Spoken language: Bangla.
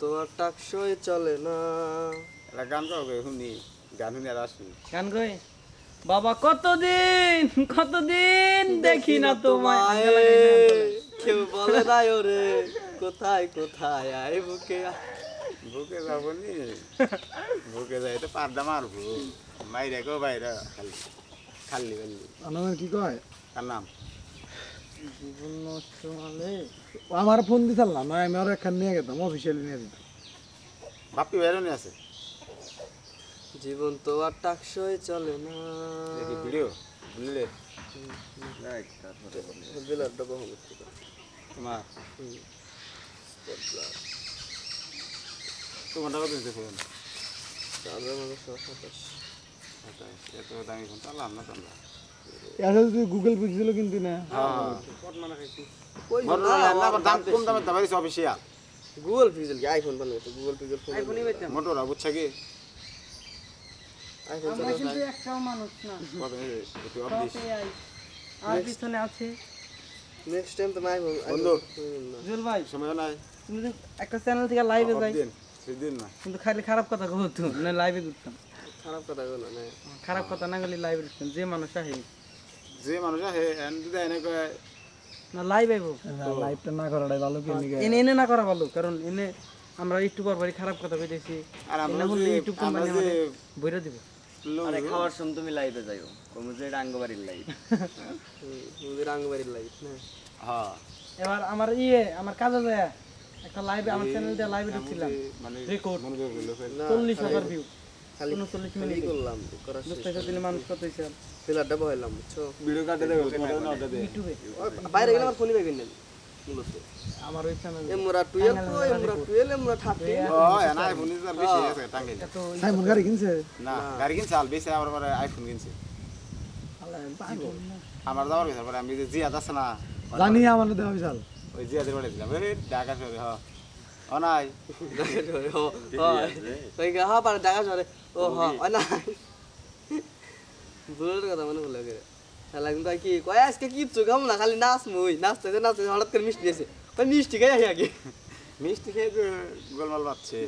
তোমার টাকসই চলে না। একটা গান গাও শুনি গান শুনি আর আসি। গান কই বাবা কতদিন কতদিন দেখি না তোমায়। কেউ বলে না ওরে কোথায় কোথায় আয় বুকে। বুকে যাব নি। বুকে যাই তো পাড্ডা মারবো। বাইরে গো বাইরে খালি খালি খালি আমার কি কয়? কার নাম? জীবন নষ্ট মালে আমার ফোন দিতাল না আমি আর একখান নিয়ে গেতাম অফিসিয়ালি নিয়ে দিতাম বাপ্পি বাইরে আছে? জীবন তো আর টাকসই চলে না। দেখি ভিডিও বুঝলে? তোমার হুম। তোমার টাকা দিতে ফোন চাঁদের মধ্যে শো সাতাশ। এত দামি ফোন পারলাম না তোমরা আসলে তুই গুগল পিক্সেলও কিনতি না। হ্যাঁ। দাম কম দামে দাম অফিসিয়াল গুগল পিক্সেল কি? আইফোন বানাইছে গুগল পিক্সেল ফোন আইফোনই বেচতাম। মোটরলা বুঝছে কি? আইফোন আমরা কিন্তু একটাও মানুষ না। কত একটু অফিস সবই আই। আর পিছনে আছে। নেক্সট টাইম তো আইফোন বন্ধু। জুয়েল ভাই সময় নাই। তুমি তো একটা চ্যানেল থেকে লাইভে যাই। সেদিন না। কিন্তু খালি খারাপ কথা না লাইভে খারাপ কথা বলো না খারাপ কথা না গেলে লাইভে যে মানুষ আহে যে মানুষ আহে এন যদি এনে কয় না লাইভ আইবো। লাইভটা না করাটাই ভালো কি নিকে এনে এনে না করা ভালো কারণ এনে আমরা ইউটিউবার বাড়ি খারাপ কথা কইতেছি। আর আমরা ইউটিউব কোম্পানি যে বইরা দিব। আরে খাওয়ার সময় তুমি লাইভে যাইও। কমু যে এটা লাইভ মুদির রাঙ্গবাড়ির লাইট না হ্যাঁ। এবার আমার ইয়ে আমার কাজে যায় একটা লাইভে আমার চ্যানেল দিয়ে লাইভে ঢুকছিলাম। মানে রেকর্ড মনোযোগ হলো ফের। চল্লিশ হাজার ভিউ খালি উনচল্লিশ মিনিট। করলাম করার শেষ বুঝতে দিলে মানুষ কত হয়েছে পিলারটা বহাইলাম বুঝছ? ভিডিও কাটে দেবে না ওটা দে ইউটিউবে ওই বাইরে গেলে আমার ফোনই পাইবেন না মূলত। আমার ওই চ্যানেল এমরা টুয়েলভ প্রো এমরা টুয়েলভ এমরা থার্টিন। ও এনা আইফোন ইজ বেশি আছে টাঙ্গে তো গাড়ি কিনছে? না গাড়ি কিনছে আল বেশি আবার পরে আইফোন কিনছে। আমার যাওয়ার পরে আমি যে জিয়াদ আছে না জানি আমার দেওয়া বিশাল ওই জিয়াদের বাড়ি দিলাম ঢাকা শহরে হ। ও ওই গা হ্যাঁ পারে দেখা শহরে ও হ্যাঁ না ভুলের কথা মনে পড়ল করে খেলা কিন্তু কি কয় আজকে কিচ্ছু খাম না খালি নাচ মুই নাচতে নাচতে হঠাৎ করে মিষ্টি ওই মিষ্টি খাই আগে মিষ্টি খেয়ে তো গোলমাল পাচ্ছে